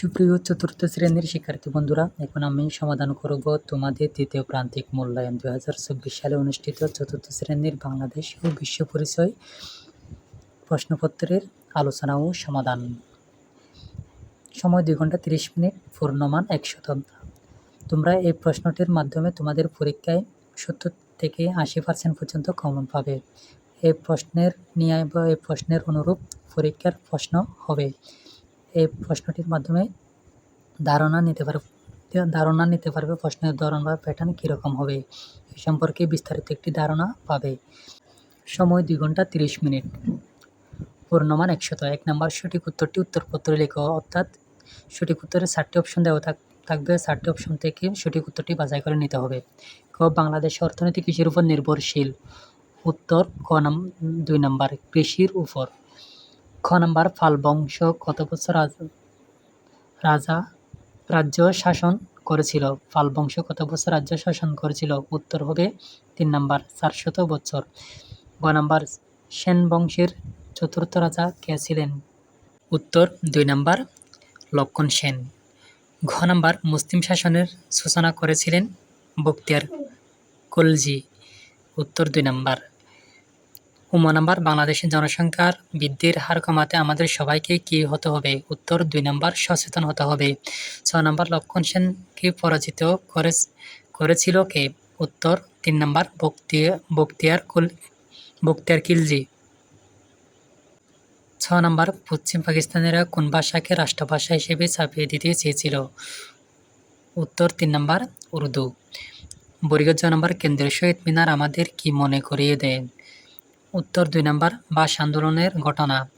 সুপ্রিয় চতুর্থ শ্রেণির শিক্ষার্থী বন্ধুরা, এখন আমি সমাধান করব তোমাদের তৃতীয় প্রান্তিক মূল্যায়ন। দু হাজার চব্বিশ সালে অনুষ্ঠিত চতুর্থ শ্রেণির বাংলাদেশ ও বিশ্ব পরিচয় প্রশ্নপত্রের আলোচনা ও সমাধান। সময় দুই ঘণ্টা তিরিশ মিনিট, পূর্ণমান এক একশত তোমরা এই প্রশ্নটির মাধ্যমে তোমাদের পরীক্ষায় সত্তর থেকে আশি পার্সেন্ট পর্যন্ত কমন পাবে। এই প্রশ্নের ন্যায় বা এই প্রশ্নের অনুরূপ পরীক্ষার প্রশ্ন হবে। এই প্রশ্নটির মাধ্যমে ধারণা নিতে পারবে, ধারণা নিতে পারবে প্রশ্নের ধরন বা প্যাটার্ন কীরকম হবে, এ সম্পর্কে বিস্তারিত একটি ধারণা পাবে। সময় দুই ঘণ্টা তিরিশ মিনিট। পূর্ণমান একশত এক নম্বর সঠিক উত্তরটি উত্তরপত্রে লেখো, অর্থাৎ সঠিক উত্তরে চারটি অপশন দেওয়া থাক, থাকবে, চারটি অপশন থেকে সঠিক উত্তরটি বাছাই করে নিতে হবে। ক, বাংলাদেশ অর্থনীতি কৃষির উপর নির্ভরশীল? উত্তর ক নাম, দুই নম্বর, কৃষির উপর। খ নাম্বার পাল বংশ কত বছর রাজ- রাজা রাজ্য শাসন করেছিল। পাল বংশ কত বছর রাজ্য শাসন করেছিল? উত্তর হবে তিন নাম্বার, চারশত বছর। গ নাম্বার, সেন বংশের চতুর্থ রাজা কে ছিলেন? উত্তর দুই নাম্বার, লক্ষণ সেন। ঘ নাম্বার, মুসলিম শাসনের সূচনা করেছিলেন বক্তিয়ার কলজি। উত্তর দুই নাম্বার উম নাম্বার, বাংলাদেশের জনসংখ্যার বৃদ্ধির হার কমাতে আমাদের সবাইকে কী হতে হবে? উত্তর, দুই নম্বর, সচেতন হতে হবে। ছ নম্বর, লক্ষণ সেনকে পরাজিত করে করেছিল কে? উত্তর, তিন নম্বর, বক্তিয়া, বক্তিয়ার কুল, বক্তিয়ার কিলজি। ছ নম্বর, পশ্চিম পাকিস্তানিরা কোন ভাষাকে রাষ্ট্রভাষা হিসেবে চাপিয়ে দিতে চেয়েছিল? উত্তর, তিন নম্বর, উর্দু। বরিগত নম্বর কেন্দ্রীয় শহীদ মিনার আমাদের কি মনে করিয়ে দেয় উত্তর দুই নম্বর বাস আন্দোলনের ঘটনা।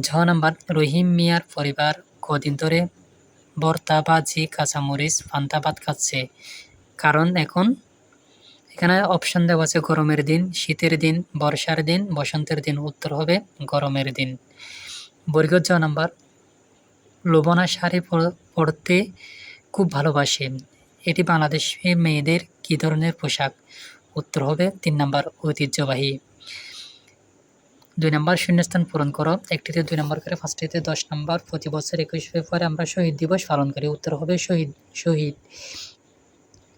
ঝ নম্বর, রহিম মিয়ার পরিবার কদিন ধরে ভর্তাবাজি কাঁচামরিচ পান্তাবাদ খাচ্ছে। কারণ এখন এখানে অপশন দেওয়া আছে গরমের দিন, শীতের দিন, বর্ষার দিন, বসন্তের দিন। উত্তর হবে গরমের দিন। বর্গীয় জ নাম্বার, লোবনা শাড়ি পর- পরতে খুব ভালোবাসে। এটি বাংলাদেশি মেয়েদের কী ধরনের পোশাক? উত্তর হবে তিন নাম্বার, ঐতিহ্যবাহী। দুই নম্বর শূন্যস্থান পূরণ করো। একটিতে দুই নম্বর করে ফার্স্টটিতে দশ নম্বর। প্রতি বছর একুশ ফেব্রুয়ারি আমরা শহীদ দিবস পালন করি। উত্তর হবে শহীদ শহীদ।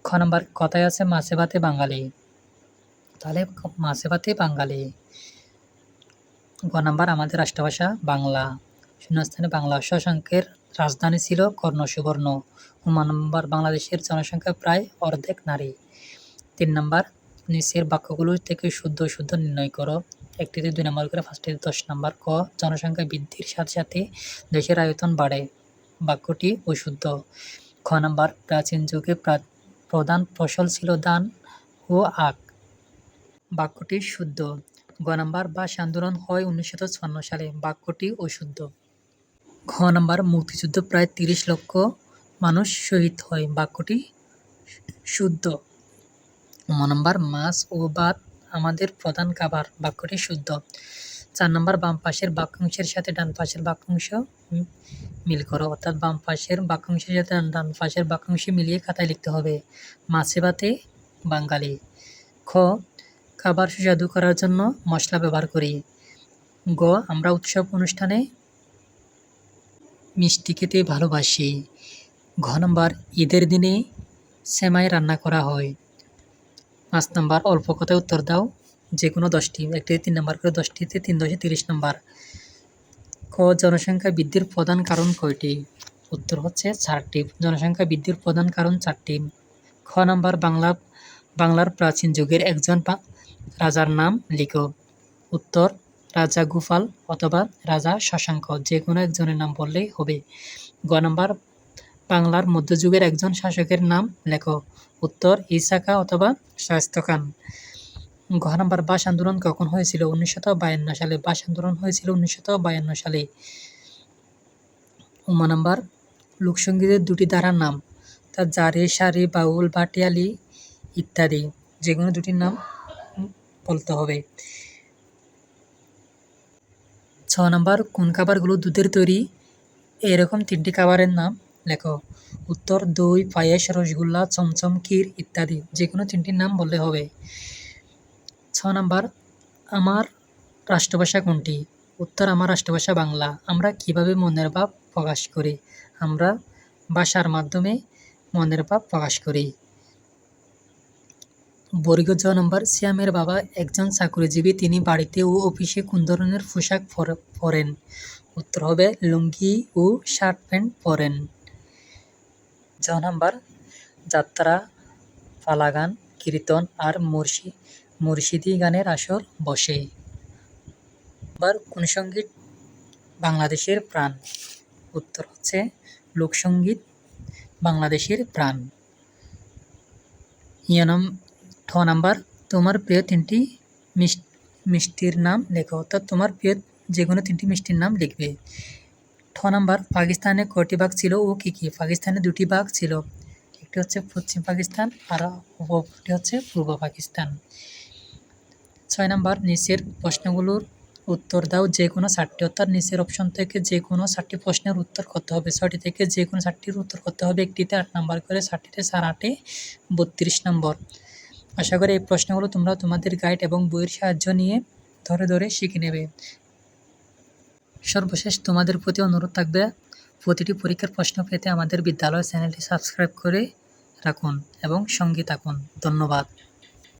খ নম্বর, কথায় আছে মাছে ভাতে বাঙালি। তাহলে মাছে ভাতে বাঙালি। গ নম্বর, আমাদের রাষ্ট্রভাষা বাংলা। শূন্যস্থানে বাংলা শশাঙ্কের রাজধানী ছিল কর্ণ সুবর্ণ উমা নম্বর, বাংলাদেশের জনসংখ্যা প্রায় অর্ধেক নারী। তিন নম্বর, নিচের বাক্যগুলো থেকে শুদ্ধ শুদ্ধ নির্ণয় করো। একটিতে দুই নম্বর করে, ফার্স্টে দশ নম্বর ক, জনসংখ্যা বৃদ্ধির সাথে সাথে দেশের আয়তন বাড়ে। বাক্যটি অশুদ্ধ। খ নম্বর, প্রাচীন যুগে প্রা- প্রধান ফসল ছিল ধান ও আখ। বাক্যটি শুদ্ধ। গ নম্বর, বাস আন্দোলন হয় উনিশশো চুয়ান্ন সালে। বাক্যটি অশুদ্ধ। খ নম্বর, মুক্তিযুদ্ধ প্রায় তিরিশ লক্ষ মানুষ শহীদ হয়। বাক্যটি শুদ্ধ। ম নম্বর, মাছ ও ভাত আমাদের প্রধান খাবার বাক্যটি শুদ্ধ। চার নম্বর, বাম পাশের বাক্যাংশের সাথে ডান পাশের বাক্যাংশ মিল করো। অর্থাৎ বাম পাশের বাক্যাংশের সাথে ডান- পাশের বাক্যাংশ মিলিয়ে খাতায় লিখতে হবে। মাছে ভাতে বাঙালি। খ, খাবার সুস্বাদু করার জন্য মশলা ব্যবহার করি। গ, আমরা উৎসব অনুষ্ঠানে মিষ্টি খেতে ভালোবাসি। ঘ নম্বর, ঈদের দিনে সেমাই রান্না করা হয়। পাঁচ নাম্বার, অল্প কথায় উত্তর দাও। যে কোনো দশটি, একটি তিন নাম্বার করে দশটিতে তিন দশে তিরিশ নাম্বার। ক, জনসংখ্যা বৃদ্ধির প্রধান কারণ কয়টি? উত্তর হচ্ছে চারটি। জনসংখ্যা বৃদ্ধির প্রধান কারণ চারটি। খ নাম্বার, বাংলা, বাংলার প্রাচীন যুগের একজন রাজার নাম লিখো। উত্তর, রাজা গোপাল অথবা রাজা শশাঙ্ক। যে কোনো একজনের নাম বললেই হবে। গ নাম্বার বাংলার মধ্যযুগের একজন শাসকের নাম লেখো উত্তর ইসাকা অথবা শায়েস্তা খান ঘ নাম্বার, বাস আন্দোলন কখন হয়েছিল? উনিশশত বায়ান্ন সালে। বাস আন্দোলন হয়েছিল উনিশশত বায়ান্ন সালে। উমা নাম্বার, লোকসঙ্গীতের দুটি ধারার নাম, তা জারে, সারে, বাউল, ভাটিয়ালি ইত্যাদি। যে কোনো দুটির নাম বলতে হবে। ছ নাম্বার, কোন খাবারগুলো দুধের তৈরি? এরকম তিনটি খাবারের নাম লেখো। উত্তর দই, পায়েস, রসগোল্লা, চমচম, ক্ষীর ইত্যাদি। যে কোনো তিনটির নাম বললে হবে। ছ নাম্বার, আমার রাষ্ট্রভাষা কোনটি? উত্তর, আমার রাষ্ট্রভাষা বাংলা। আমরা কীভাবে মনের ভাব প্রকাশ করি? আমরা ভাষার মাধ্যমে মনের ভাব প্রকাশ করি। বর্গ জ নম্বর, শ্যামের বাবা একজন চাকরিজীবী। তিনি বাড়িতে ও অফিসে কোন ধরনের পোশাক পর- পরেন? উত্তর হবে, লুঙ্গি ও শার্ট প্যান্ট পরেন। জ নাম্বার, যাত্রা পালাগান কীর্তন আর মুর্শি, মুর্শিদি গানের আসর বসে। এবার কোন সংগীত বাংলাদেশের প্রাণ। উত্তর হচ্ছে লোকসঙ্গীত বাংলাদেশের প্রাণ। ইয়ে নাম, ঠ নাম্বার, তোমার প্রিয় তিনটি মিষ্টির নাম লেখো। অর্থাৎ তোমার প্রিয় যে কোনো তিনটি মিষ্টির নাম লিখবে। ঠ নাম্বার পাকিস্তানে কয়টি ভাগ ছিল ও কী কী? পাকিস্তানে দুটি ভাগ ছিল। একটি হচ্ছে পশ্চিম পাকিস্তান, আর অপরটি হচ্ছে পূর্ব পাকিস্তান। ছয় নাম্বার, নিচের প্রশ্নগুলোর উত্তর দাও। যে কোনো চারটি অর্থাৎ নিচের অপশন থেকে যে কোনো চারটি প্রশ্নের উত্তর করতে হবে। ছয়টি থেকে যে কোনো চারটির উত্তর করতে হবে। একটিতে আট নাম্বার করে চারটিতে চার, আটে বত্রিশ নম্বর। আশা করি এই প্রশ্নগুলো তোমরা তোমাদের গাইড এবং বইয়ের সাহায্য নিয়ে ধরে ধরে শিখে নেবে। সর্বশেষ তোমাদের প্রতি অনুরোধ থাকবে, প্রতিটি পরীক্ষার প্রশ্ন পেতে আমাদের বিদ্যালয় চ্যানেলটি সাবস্ক্রাইব করে রাখুন এবং সঙ্গে থাকুন। ধন্যবাদ।